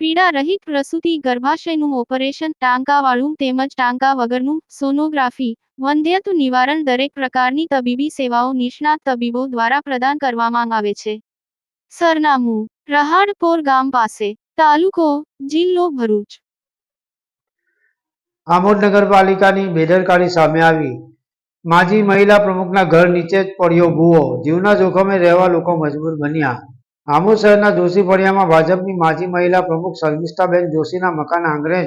પીડા રહિત પ્રસૂતિ, ગર્ભાશયનું ઓપરેશન, ટાંકાવાળું તેમજ ટાંકા વગરનું સોનોગ્રાફી વંધ્યત્વ નિવારણ દરેક પ્રકારની તબીબી સેવાઓ નિષ્ણાત તબીબો દ્વારા પ્રદાન કરવામાં આવે છે. સરનામું, રહાડપોર ગામ પાસે, તાલુકો, જિલ્લો ભરૂચ. આમોદ નગરપાલિકાની બેદરકારી સામે આવી. માજી મહિલા પ્રમુખના ઘર નીચે જ પડ્યો ભૂવો. જીવના જોખમે રહેવા લોકો મજબૂર બન્યા. આમોદ શહેરના જોશી ફળિયામાં ભાજપની માજી મહિલા પ્રમુખ શર્મિષ્ઠાબેન જોશીના મકાન આંગણે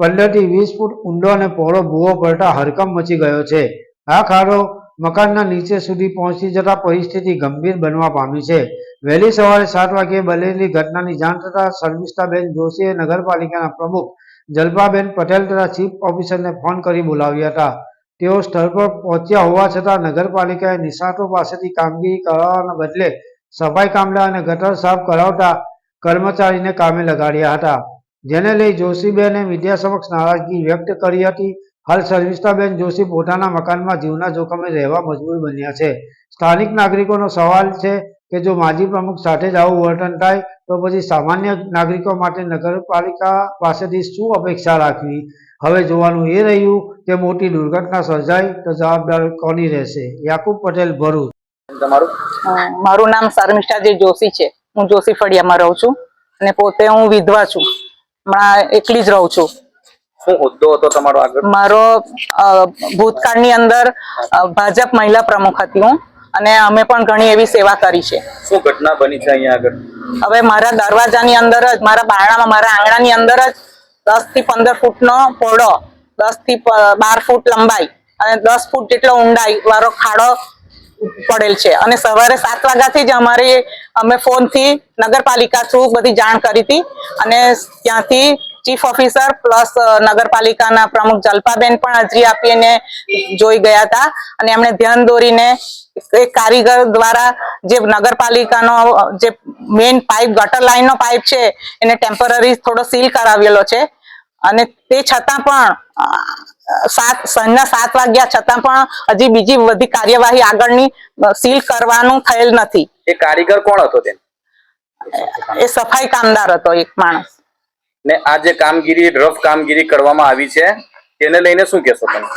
પંદરથી વીસ ફૂટ ઊંડો અને પહોળો ભૂવો પડતા હરકમ મચી ગયો છે. આ ખાડો મકાનના નીચે સુધી પહોંચી જતા પરિસ્થિતિ ગંભીર બનવા પામી છે. વહેલી સવારે સાત વાગ્યે બનેલી ઘટનાની જાણ થતાં શર્મિષ્ઠાબેન જોશીએ નગરપાલિકાના પ્રમુખ જલ્પાબેન પટેલ તથા ચીફ ઓફિસરને ફોન કરી બોલાવ્યા હતા. તેઓ સ્થળ પર પહોંચ્યા હોવા છતાં નગરપાલિકાએ નિષ્ણાતો પાસેથી કામગીરી કરાવવાના બદલે સફાઈ કામલા અને ગટર સાફ કરાવતા કર્મચારીને કામે લગાડ્યા હતા, જેને લઈ જોશીબેને મીડિયા સમક્ષ નારાજગી વ્યક્ત કરી હતી. હાલ શર્મિષ્ઠાબેન જોશી પોતાના મકાનમાં જીવના જોખમે રહેવા મજબૂર બન્યા છે. સ્થાનિક નાગરિકોનો સવાલ છે કે જો માજી પ્રમુખ સાથે જ આવું વર્તન થાય, તો પછી સામાન્ય નાગરિકો માટે નગરપાલિકા પાસેથી શું અપેક્ષા રાખવી? હવે જોવાનું એ રહ્યું કે મોટી દુર્ઘટના સર્જાય તો જવાબદાર કોની રહેશે? યાકુબ પટેલ ભરૂચ. તમારું? મારું નામ શર્મિષ્ઠાજી જોશી છે. હું જોશી ફળિયામાં રહું છું અને પોતે હું વિધવા છું. હમણાં એકલી જ રહું છું. શું હોદ્દો હતો તમારો આગળ? મારો ભૂતકાળની અંદર ભાજપ મહિલા પ્રમુખ હતી હું અને અમે પણ ઘણી એવી સેવા કરી છે. શું ઘટના બની છે અહીંયા આગળ? હવે મારા દરવાજાની અંદર જ મારા બારણામાં મારા આંગણાની અંદર જ દસથી પંદર ફૂટનો પહોળો દસથી બાર ફૂટ લંબાઈ અને દસ ફૂટ જેટલો ઊંડાઈ વાળો ખાડો પડેલ છે. અને સવારે સાત વાગ્યાથી જ અમારે, અમે ફોનથી નગરપાલિકા થ્રુ બધી જાણ કરી હતી. અને ત્યાંથી ચીફ ઓફિસર પ્લસ નગરપાલિકાના પ્રમુખ જલ્પાબેન પણ હાજરી આપીને જોઈ ગયા હતા. અને એમણે ધ્યાન દોરીને એક કારીગર દ્વારા જે નગરપાલિકાનો, જે મેઇન પાઇપ, ગટર લાઇનનો પાઇપ છે, એને ટેમ્પરરી થોડો સીલ કરાવેલો છે. અને તે છતાં પણ સાત સાંજના સાત વાગ્યા છતાં પણ હજી બીજી બધી કાર્યવાહી આગળની સીલ કરવાનું થયેલ નથી. એ કારીગર કોણ હતો તેમ? એ સફાઈ કામદાર હતો એક માણસ. ને આ જે કામગીરી રફ કામગીરી કરવામાં આવી છે તેને લઈને શું કહેશો તમે?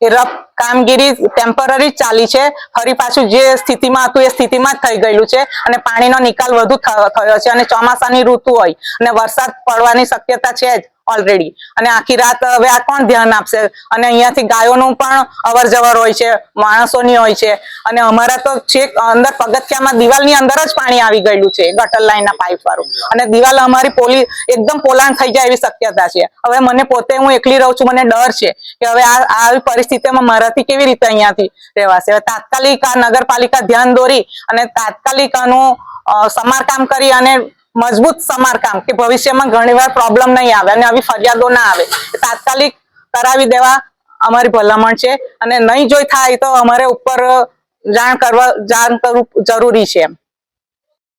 એ રફ કામગીરી ટેમ્પરરી ચાલી છે. ફરી પાછું જે સ્થિતિમાં હતું એ સ્થિતિમાં જ થઈ ગયેલું છે અને પાણીનો નિકાલ વધુ થયો છે અને ચોમાસાની ઋતુ હોય અને વરસાદ પડવાની શક્યતા છે જ. ઓલરેડી અને આખી રાત હવે આ કોણ ધ્યાન આપશે? અને અહીંયાથી ગાયોનું પણ અવર જવર હોય છે, માણસોની હોય છે. અને અમારા તો છેક અંદર પગથિયામાં દિવાલની અંદર જ પાણી આવી ગયેલું છે, ગટર લાઈનના પાઇપ વાળું. અને દિવાલ અમારી પોલી એકદમ પોલાણ થઈ જાય એવી શક્યતા છે. હવે મને પોતે હું એકલી રહું છું, મને ડર છે કે હવે આ આવી પરિસ્થિતિમાં મારાથી કેવી રીતે અહીંયાથી રહેવાશે? હવે તાત્કાલિક આ નગરપાલિકા ધ્યાન દોરી અને તાત્કાલિક આનું સમારકામ કરી અને મજબૂત સમારકામ કે ભવિષ્યમાં ઘણીવાર પ્રોબ્લેમ નહીં આવે અને આવી ફરિયાદો ના આવે. તાત્કાલિક કરાવી દેવા અમારી ભલામણ છે અને નહીં જોઈ થાય તો અમારે ઉપર જાણ કરવા, જાણ કરવું જરૂરી છે એમ.